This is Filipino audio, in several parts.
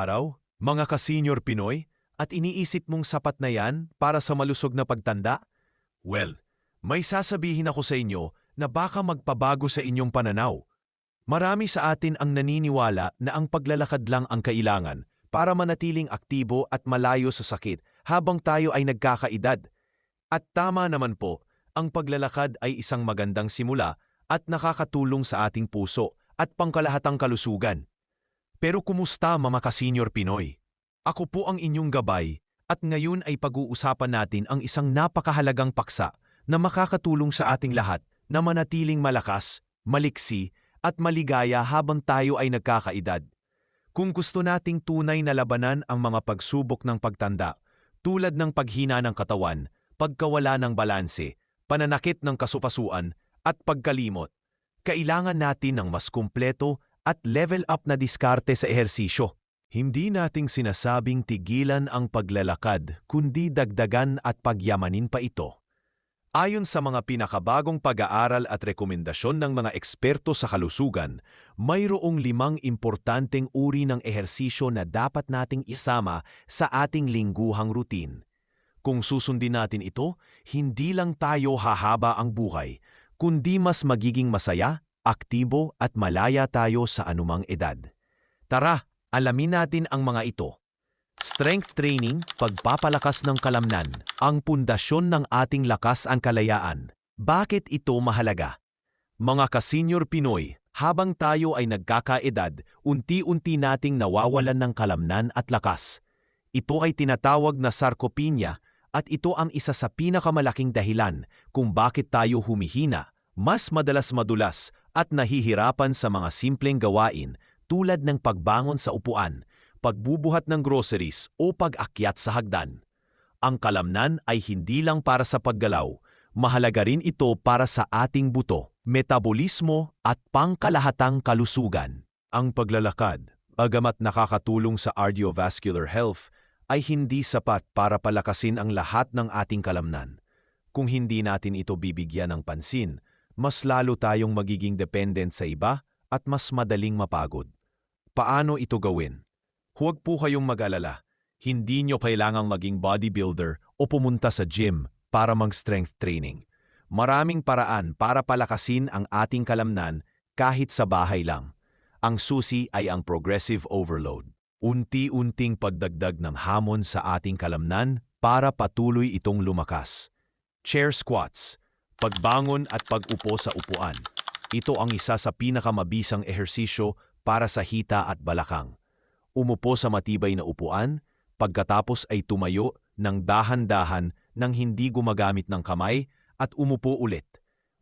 Araw, mga ka-senior Pinoy, at iniisip mong sapat na yan para sa malusog na pagtanda? Well, may sasabihin ako sa inyo na baka magpabago sa inyong pananaw. Marami sa atin ang naniniwala na ang paglalakad lang ang kailangan para manatiling aktibo at malayo sa sakit habang tayo ay nagkakaedad. At tama naman po, ang paglalakad ay isang magandang simula at nakakatulong sa ating puso at pangkalahatang kalusugan. Pero kumusta mga ka-senior Pinoy? Ako po ang inyong gabay at ngayon ay pag-uusapan natin ang isang napakahalagang paksa na makakatulong sa ating lahat na manatiling malakas, maliksi at maligaya habang tayo ay nagkakaedad. Kung gusto nating tunay na labanan ang mga pagsubok ng pagtanda, tulad ng paghina ng katawan, pagkawala ng balanse, pananakit ng kasupasuan, at pagkalimot, kailangan natin ng mas kumpleto at level up na diskarte sa ehersisyo. Hindi nating sinasabing tigilan ang paglalakad, kundi dagdagan at pagyamanin pa ito. Ayon sa mga pinakabagong pag-aaral at rekomendasyon ng mga eksperto sa kalusugan, mayroong limang importanteng uri ng ehersisyo na dapat nating isama sa ating lingguhang routine. Kung susundin natin ito, hindi lang tayo hahaba ang buhay, kundi mas magiging masaya, aktibo at malaya tayo sa anumang edad. Tara, alamin natin ang mga ito. Strength training, pagpapalakas ng kalamnan, ang pundasyon ng ating lakas ang kalayaan. Bakit ito mahalaga? Mga ka-senior Pinoy, habang tayo ay nagkakaedad, unti-unti nating nawawalan ng kalamnan at lakas. Ito ay tinatawag na sarcopenia at ito ang isa sa pinakamalaking dahilan kung bakit tayo humihina, mas madalas madulas at nahihirapan sa mga simpleng gawain tulad ng pagbangon sa upuan, pagbubuhat ng groceries o pag-akyat sa hagdan. Ang kalamnan ay hindi lang para sa paggalaw, mahalaga rin ito para sa ating buto, metabolismo at pangkalahatang kalusugan. Ang paglalakad, agamat nakakatulong sa cardiovascular health, ay hindi sapat para palakasin ang lahat ng ating kalamnan. Kung hindi natin ito bibigyan ng pansin, mas lalo tayong magiging dependent sa iba at mas madaling mapagod. Paano ito gawin? Huwag po kayong mag-alala. Hindi nyo kailangang maging bodybuilder o pumunta sa gym para mag-strength training. Maraming paraan para palakasin ang ating kalamnan kahit sa bahay lang. Ang susi ay ang progressive overload unti-unting pagdagdag ng hamon sa ating kalamnan para patuloy itong lumakas. Chair squats, pagbangon at pag-upo sa upuan. Ito ang isa sa pinakamabisang ehersisyo para sa hita at balakang. Umupo sa matibay na upuan, pagkatapos ay tumayo ng dahan-dahan nang hindi gumagamit ng kamay at umupo ulit.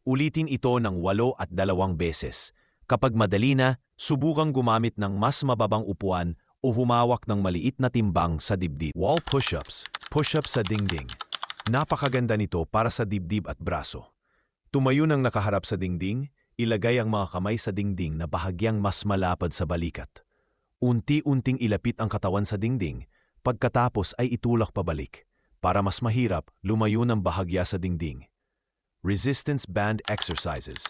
Ulitin ito ng walo at dalawang beses. Kapag madali na, subukang gumamit ng mas mababang upuan o humawak ng maliit na timbang sa dibdib. Wall push-ups, push-ups sa dingding. Napakaganda nito para sa dibdib at braso. Tumayo ng nakaharap sa dingding, ilagay ang mga kamay sa dingding na bahagyang mas malapad sa balikat. Unti-unting ilapit ang katawan sa dingding, pagkatapos ay itulak pabalik. Para mas mahirap, lumayo ng bahagya sa dingding. Resistance Band Exercises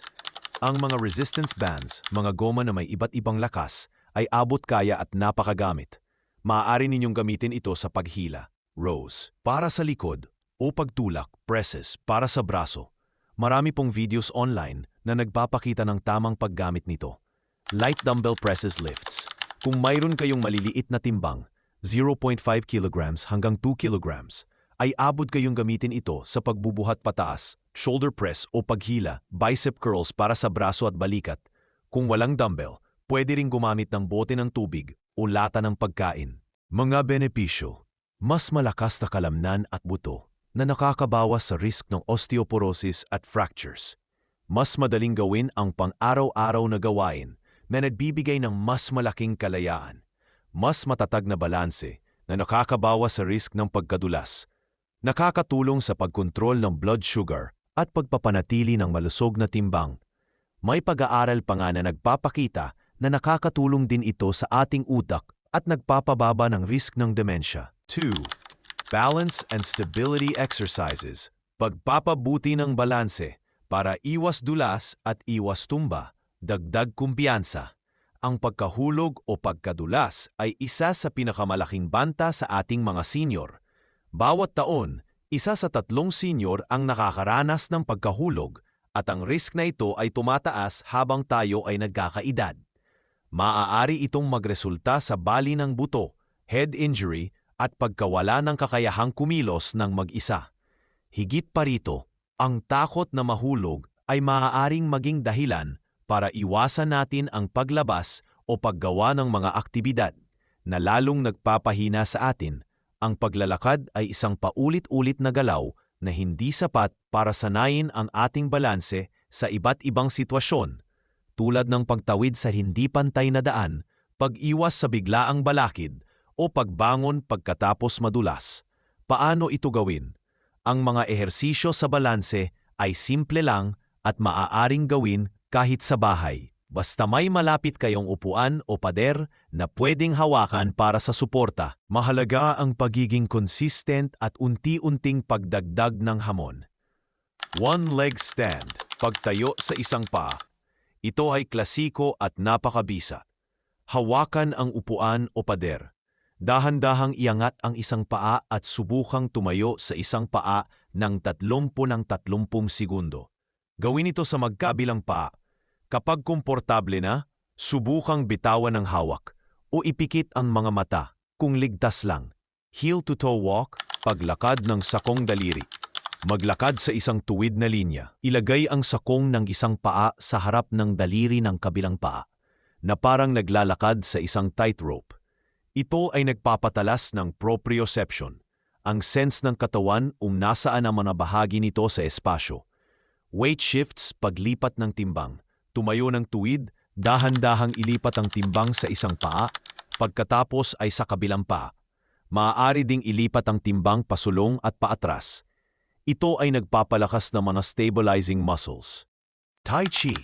Ang mga resistance bands, mga goma na may iba't ibang lakas, ay abot kaya at napakagamit. Maaari ninyong gamitin ito sa paghila, rows, para sa likod, o pagtulak, presses, para sa braso. Marami pong videos online na nagpapakita ng tamang paggamit nito. Light dumbbell presses lifts. Kung mayroon kayong maliliit na timbang, 0.5 kilograms hanggang 2 kilograms, ay abot kayong gamitin ito sa pagbubuhat pataas, shoulder press o paghila, bicep curls para sa braso at balikat. Kung walang dumbbell, Pwede ring gumamit ng bote ng tubig o lata ng pagkain. Mga benepisyo, mas malakas na kalamnan at buto na nakakabawas sa risk ng osteoporosis at fractures. Mas madaling gawin ang pang-araw-araw na gawain na nagbibigay ng mas malaking kalayaan, mas matatag na balanse na nakakabawas sa risk ng pagkadulas, nakakatulong sa pagkontrol ng blood sugar at pagpapanatili ng malusog na timbang. May pag-aaral pa nga na nagpapakita na nakakatulong din ito sa ating utak at nagpapababa ng risk ng demensya. 2. Balance and Stability Exercises Pagpapabuti ng balanse para iwas dulas at iwas tumba, dagdag kumpiyansa. ang pagkahulog o pagkadulas ay isa sa pinakamalaking banta sa ating mga senior. Bawat taon, isa sa tatlong senior ang nakakaranas ng pagkahulog at ang risk na ito ay tumataas habang tayo ay nagkakaedad. Maaari itong magresulta sa bali ng buto, head injury at pagkawala ng kakayahang kumilos ng mag-isa. Higit pa rito, ang takot na mahulog ay maaaring maging dahilan para iwasan natin ang paglabas o paggawa ng mga aktibidad na lalong nagpapahina sa atin. Ang paglalakad ay isang paulit-ulit na galaw na hindi sapat para sanayin ang ating balanse sa iba't ibang sitwasyon, tulad ng pagtawid sa hindi pantay na daan, pag-iwas sa biglaang balakid, o pagbangon pagkatapos madulas. Paano ito gawin? Ang mga ehersisyo sa balanse ay simple lang at maaaring gawin kahit sa bahay. Basta may malapit kayong upuan o pader na pwedeng hawakan para sa suporta. Mahalaga ang pagiging consistent at unti-unting pagdagdag ng hamon. One leg stand, pagtayo sa isang paa. Ito ay klasiko at napakabisa. Hawakan ang upuan o pader. Dahan-dahang iangat ang isang paa at subukang tumayo sa isang paa ng 30 ng 30 segundo. Gawin ito sa magkabilang paa Kapag komportable na, subukang bitawan ng hawak o ipikit ang mga mata kung ligtas lang. Heel-to-toe walk, paglakad ng sakong daliri. Maglakad sa isang tuwid na linya. Ilagay ang sakong ng isang paa sa harap ng daliri ng kabilang paa na parang naglalakad sa isang tightrope. Ito ay nagpapatalas ng proprioception, ang sense ng katawan kung nasaan ang mga bahagi nito sa espasyo. Weight shifts paglipat ng timbang tumayo ng tuwid, dahan-dahang ilipat ang timbang sa isang paa, pagkatapos ay sa kabilang paa. Maaari ding ilipat ang timbang pasulong at paatras. Ito ay nagpapalakas ng mga stabilizing muscles. Tai Chi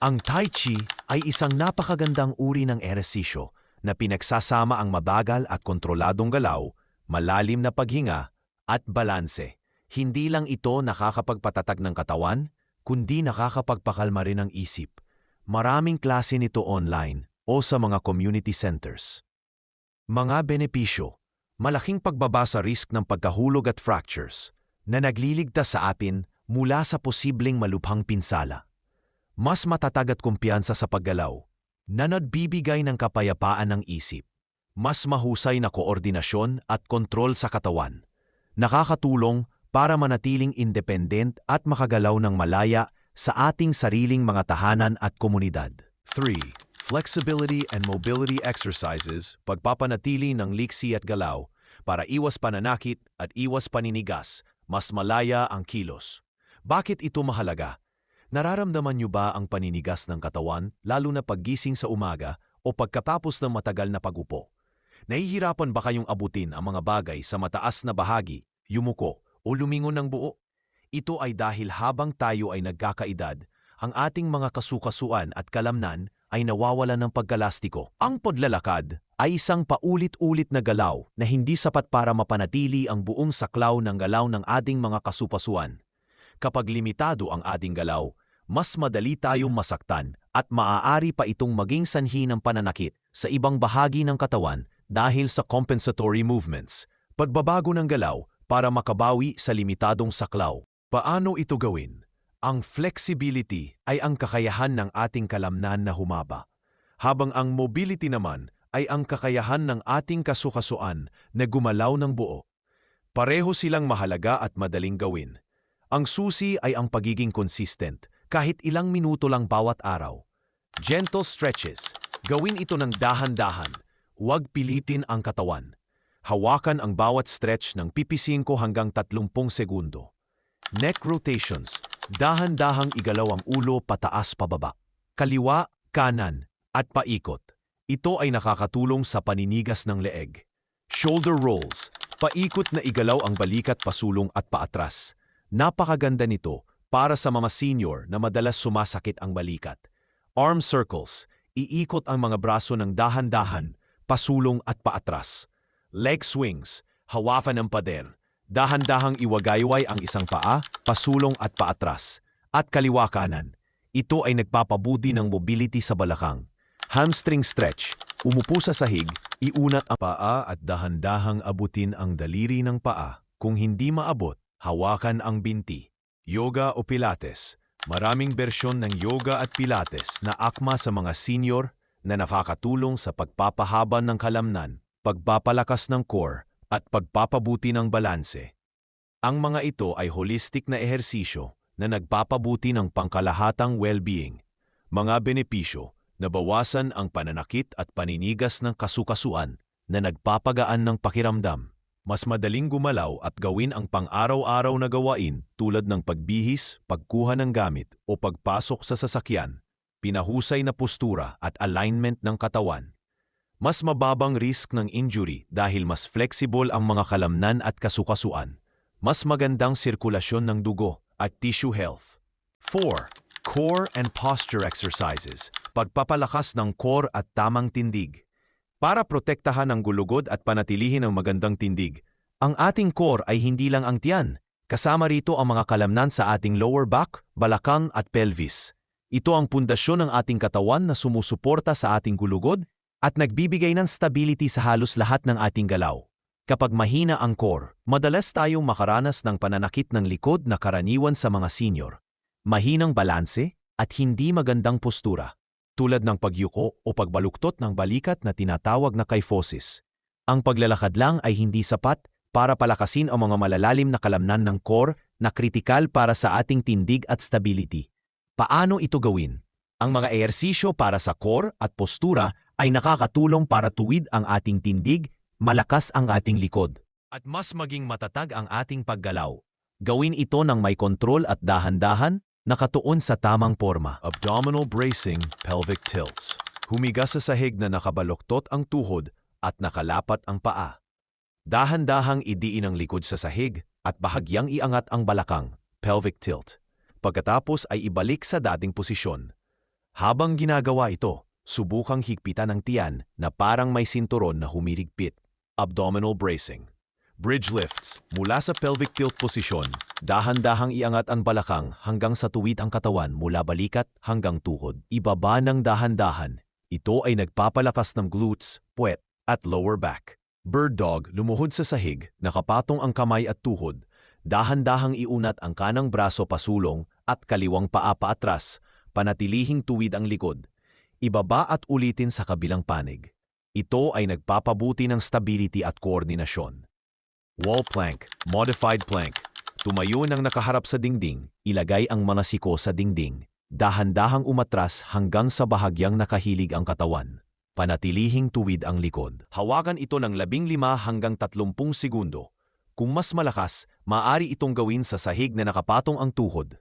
Ang Tai Chi ay isang napakagandang uri ng eresisyo na pinagsasama ang mabagal at kontroladong galaw, malalim na paghinga, at balanse. Hindi lang ito nakakapagpatatag ng katawan, kundi nakakapagpakalma rin ng isip. Maraming klase nito online o sa mga community centers. Mga benepisyo, malaking pagbaba sa risk ng pagkahulog at fractures na nagliligtas sa atin mula sa posibleng malubhang pinsala. Mas matatag at kumpiyansa sa paggalaw na nagbibigay ng kapayapaan ng isip. Mas mahusay na koordinasyon at kontrol sa katawan. Nakakatulong para manatiling independent at makagalaw ng malaya sa ating sariling mga tahanan at komunidad. 3. Flexibility and mobility exercises, pagpapanatili ng liksi at galaw para iwas pananakit at iwas paninigas, mas malaya ang kilos. Bakit ito mahalaga? Nararamdaman niyo ba ang paninigas ng katawan lalo na paggising sa umaga o pagkatapos ng matagal na pagupo? Nahihirapan ba kayong abutin ang mga bagay sa mataas na bahagi, yumuko o lumingon ng buo? Ito ay dahil habang tayo ay nagkakaedad, ang ating mga kasukasuan at kalamnan ay nawawala ng pagkalastiko. Ang paglalakad ay isang paulit-ulit na galaw na hindi sapat para mapanatili ang buong saklaw ng galaw ng ating mga kasupasuan. Kapag limitado ang ating galaw, mas madali tayong masaktan at maaari pa itong maging sanhi ng pananakit sa ibang bahagi ng katawan dahil sa compensatory movements, pagbabago ng galaw para makabawi sa limitadong saklaw. Paano ito gawin? Ang flexibility ay ang kakayahan ng ating kalamnan na humaba, habang ang mobility naman ay ang kakayahan ng ating kasukasuan na gumalaw ng buo. Pareho silang mahalaga at madaling gawin. Ang susi ay ang pagiging consistent, kahit ilang minuto lang bawat araw. Gentle stretches. Gawin ito ng dahan-dahan. Huwag pilitin ang katawan. Hawakan ang bawat stretch ng 5 hanggang 30 segundo. Neck rotations, dahan-dahang igalaw ang ulo pataas pababa. Kaliwa, kanan, at paikot. Ito ay nakakatulong sa paninigas ng leeg. Shoulder rolls, paikot na igalaw ang balikat pasulong at paatras. Napakaganda nito para sa mga senior na madalas sumasakit ang balikat. Arm circles, iikot ang mga braso ng dahan-dahan, pasulong at paatras. Leg swings, hawakan ng pader, Dahan-dahang iwagayway ang isang paa, pasulong at paatras, at kaliwa kanan. Ito ay nagpapabudi ng mobility sa balakang. Hamstring stretch. Umupo sa sahig, iunat ang paa at dahan-dahang abutin ang daliri ng paa. Kung hindi maabot, hawakan ang binti. Yoga o Pilates. Maraming bersyon ng yoga at Pilates na akma sa mga senior na nakakatulong sa pagpapahaba ng kalamnan, pagpapalakas ng core, at pagpapabuti ng balanse. Ang mga ito ay holistic na ehersisyo na nagpapabuti ng pangkalahatang well-being. Mga benepisyo, nabawasan ang pananakit at paninigas ng kasukasuan na nagpapagaan ng pakiramdam. Mas madaling gumalaw at gawin ang pang-araw-araw na gawain tulad ng pagbihis, pagkuha ng gamit o pagpasok sa sasakyan, pinahusay na postura at alignment ng katawan. Mas mababang risk ng injury dahil mas flexible ang mga kalamnan at kasukasuan. Mas magandang sirkulasyon ng dugo at tissue health. 4. Core and posture exercises. Pagpapalakas ng core at tamang tindig. Para protektahan ang gulugod at panatilihin ang magandang tindig, ang ating core ay hindi lang ang tiyan. Kasama rito ang mga kalamnan sa ating lower back, balakang at pelvis. Ito ang pundasyon ng ating katawan na sumusuporta sa ating gulugod at nagbibigay ng stability sa halos lahat ng ating galaw. Kapag mahina ang core, madalas tayong makaranas ng pananakit ng likod na karaniwan sa mga senior. Mahinang balanse at hindi magandang postura tulad ng pagyuko o pagbaluktot ng balikat na tinatawag na kyphosis. Ang paglalakad lang ay hindi sapat para palakasin ang mga malalalim na kalamnan ng core na kritikal para sa ating tindig at stability. Paano ito gawin? Ang mga ehersisyo para sa core at postura ay nakakatulong para tuwid ang ating tindig, malakas ang ating likod. At mas maging matatag ang ating paggalaw. Gawin ito ng may kontrol at dahan-dahan nakatuon sa tamang forma. Abdominal bracing, pelvic tilts. Humiga sa sahig na nakabaloktot ang tuhod at nakalapat ang paa. Dahan-dahang idiin ang likod sa sahig at bahagyang iangat ang balakang, pelvic tilt. Pagkatapos ay ibalik sa dating posisyon. Habang ginagawa ito, subukang higpitan ang tiyan na parang may sinturon na humirigpit. Abdominal bracing. Bridge lifts. Mula sa pelvic tilt posisyon, dahan-dahang iangat ang balakang hanggang sa tuwid ang katawan mula balikat hanggang tuhod. Ibaba ng dahan-dahan. Ito ay nagpapalakas ng glutes, puwet, at lower back. Bird dog, lumuhod sa sahig, nakapatong ang kamay at tuhod. Dahan-dahang iunat ang kanang braso pasulong at kaliwang paa paatras, panatilihing tuwid ang likod. Ibaba at ulitin sa kabilang panig. Ito ay nagpapabuti ng stability at koordinasyon. Wall plank, modified plank. Tumayo ng nakaharap sa dingding, ilagay ang mga siko sa dingding. Dahan-dahang umatras hanggang sa bahagyang nakahilig ang katawan. Panatilihing tuwid ang likod. Hawakan ito ng 15 hanggang 30 segundo. Kung mas malakas, maaari itong gawin sa sahig na nakapatong ang tuhod.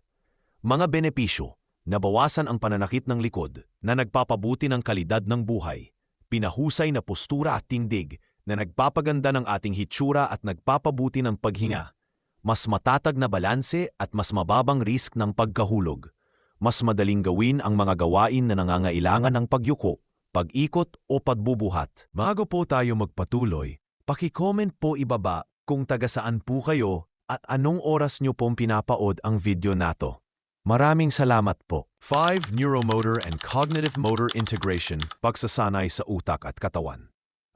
Mga benepisyo, nabawasan ang pananakit ng likod na nagpapabuti ng kalidad ng buhay, pinahusay na postura at tindig na nagpapaganda ng ating hitsura at nagpapabuti ng paghinga, mas matatag na balanse at mas mababang risk ng pagkahulog. Mas madaling gawin ang mga gawain na nangangailangan ng pagyuko, pag-ikot o pagbubuhat. Bago po tayo magpatuloy, paki-comment po ibaba kung taga saan po kayo at anong oras nyo pong pinapaod ang video nato. Maraming salamat po. 5. Neuromotor and Cognitive Motor Integration, pagsasanay sa utak at katawan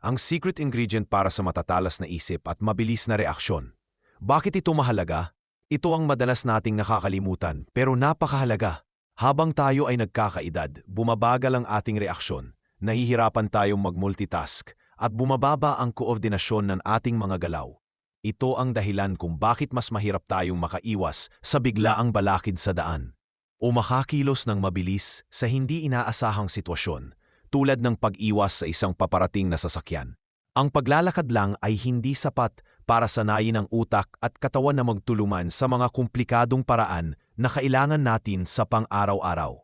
ang secret ingredient para sa matatalas na isip at mabilis na reaksyon. Bakit ito mahalaga? Ito ang madalas nating nakakalimutan pero napakahalaga. Habang tayo ay nagkakaedad, bumabagal ang ating reaksyon, nahihirapan tayong mag-multitask at bumababa ang koordinasyon ng ating mga galaw. Ito ang dahilan kung bakit mas mahirap tayong makaiwas sa biglaang balakid sa daan o makakilos ng mabilis sa hindi inaasahang sitwasyon tulad ng pag-iwas sa isang paparating na sasakyan. Ang paglalakad lang ay hindi sapat para sanayin ang utak at katawan na magtuluman sa mga komplikadong paraan na kailangan natin sa pang-araw-araw.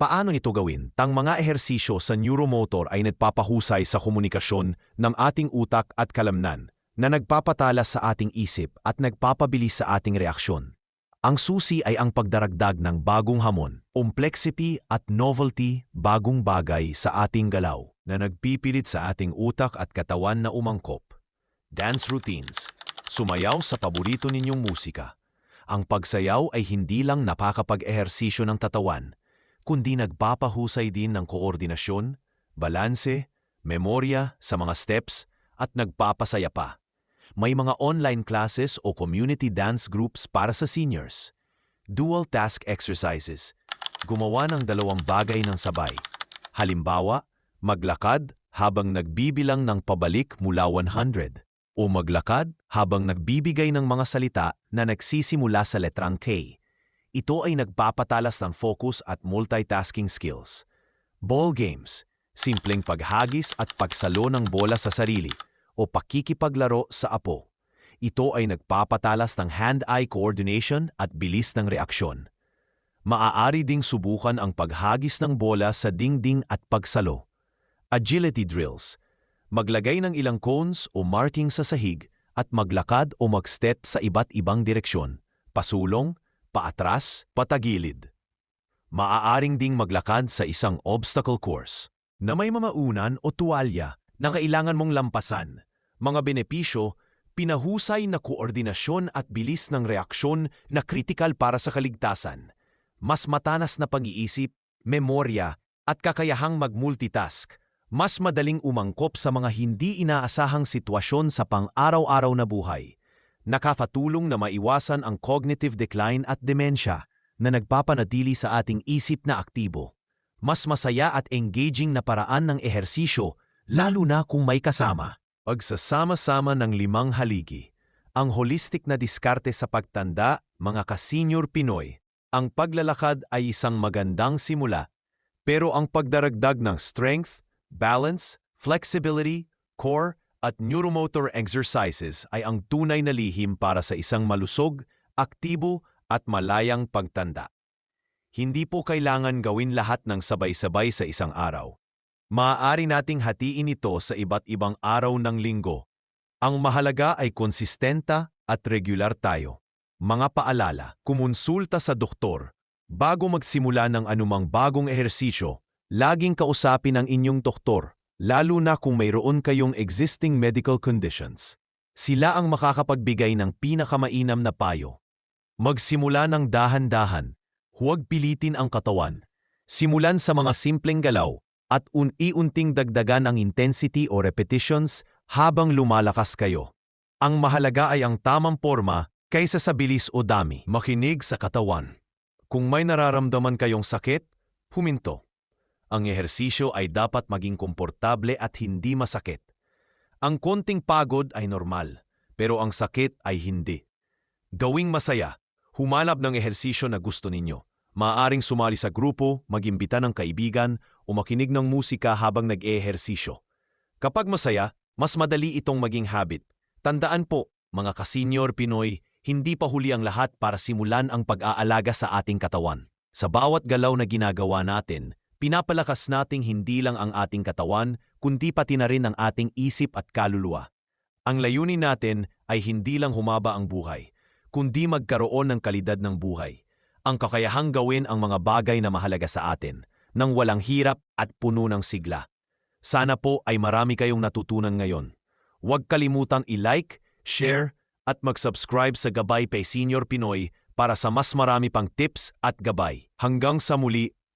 Paano ito gawin? Tang mga ehersisyo sa neuromotor ay nagpapahusay sa komunikasyon ng ating utak at kalamnan na nagpapatala sa ating isip at nagpapabilis sa ating reaksyon. Ang susi ay ang pagdaragdag ng bagong hamon, complexity at novelty, bagong bagay sa ating galaw na nagpipilit sa ating utak at katawan na umangkop. Dance routines. Sumayaw sa paborito ninyong musika. Ang pagsayaw ay hindi lang napakapag-ehersisyo ng tatawan, kundi nagpapahusay din ng koordinasyon, balanse, memorya sa mga steps, at nagpapasaya pa. May mga online classes o community dance groups para sa seniors. Dual task exercises. Gumawa ng dalawang bagay ng sabay. Halimbawa, maglakad habang nagbibilang ng pabalik mula 100 o maglakad habang nagbibigay ng mga salita na nagsisimula sa letrang K. Ito ay nagpapatalas ng focus at multitasking skills. Ball games, simpleng paghagis at pagsalo ng bola sa sarili o pakikipaglaro sa apo. Ito ay nagpapatalas ng hand-eye coordination at bilis ng reaksyon. Maaari ding subukan ang paghagis ng bola sa dingding at pagsalo. Agility drills. Maglagay ng ilang cones o marking sa sahig at maglakad o magstep sa iba't ibang direksyon. Pasulong, paatras, patagilid. Maaaring ding maglakad sa isang obstacle course na may mamaunan o tuwalya na kailangan mong lampasan. Mga benepisyo, pinahusay na koordinasyon at bilis ng reaksyon na kritikal para sa kaligtasan. Mas matanas na pag-iisip, memorya, at kakayahang mag-multitask. Mas madaling umangkop sa mga hindi inaasahang sitwasyon sa pang-araw-araw na buhay. Nakakatulong na maiwasan ang cognitive decline at demensya na nagpapanatili sa ating isip na aktibo. Mas masaya at engaging na paraan ng ehersisyo lalo na kung may kasama. Pagsasama-sama ng limang haligi, ang holistic na diskarte sa pagtanda, mga kasenyor Pinoy, ang paglalakad ay isang magandang simula, pero ang pagdaragdag ng strength, balance, flexibility, core, at neuromotor exercises ay ang tunay na lihim para sa isang malusog, aktibo, at malayang pagtanda. Hindi po kailangan gawin lahat ng sabay-sabay sa isang araw. Maaari nating hatiin ito sa iba't ibang araw ng linggo. Ang mahalaga ay konsistenta at regular tayo. Mga paalala, kumonsulta sa doktor. Bago magsimula ng anumang bagong ehersisyo, laging kausapin ang inyong doktor, lalo na kung mayroon kayong existing medical conditions. Sila ang makakapagbigay ng pinakamainam na payo. Magsimula ng dahan-dahan. Huwag pilitin ang katawan. Simulan sa mga simpleng galaw at un-iunting dagdagan ang intensity o repetitions habang lumalakas kayo. Ang mahalaga ay ang tamang forma kaysa sa bilis o dami. Makinig sa katawan. Kung may nararamdaman kayong sakit, huminto. Ang ehersisyo ay dapat maging komportable at hindi masakit. Ang konting pagod ay normal, pero ang sakit ay hindi. Gawing masaya, humanap ng ehersisyo na gusto ninyo. Maaaring sumali sa grupo, magimbita ng kaibigan, o makinig ng musika habang nag-ehersisyo. Kapag masaya, mas madali itong maging habit. Tandaan po, mga kasenyor Pinoy, hindi pa huli ang lahat para simulan ang pag-aalaga sa ating katawan. Sa bawat galaw na ginagawa natin, pinapalakas nating hindi lang ang ating katawan, kundi pati na rin ang ating isip at kaluluwa. Ang layunin natin ay hindi lang humaba ang buhay, kundi magkaroon ng kalidad ng buhay ang kakayahang gawin ang mga bagay na mahalaga sa atin nang walang hirap at puno ng sigla. Sana po ay marami kayong natutunan ngayon. Huwag kalimutang i-like, share, at mag-subscribe sa Gabay Pay Senior Pinoy para sa mas marami pang tips at gabay. Hanggang sa muli,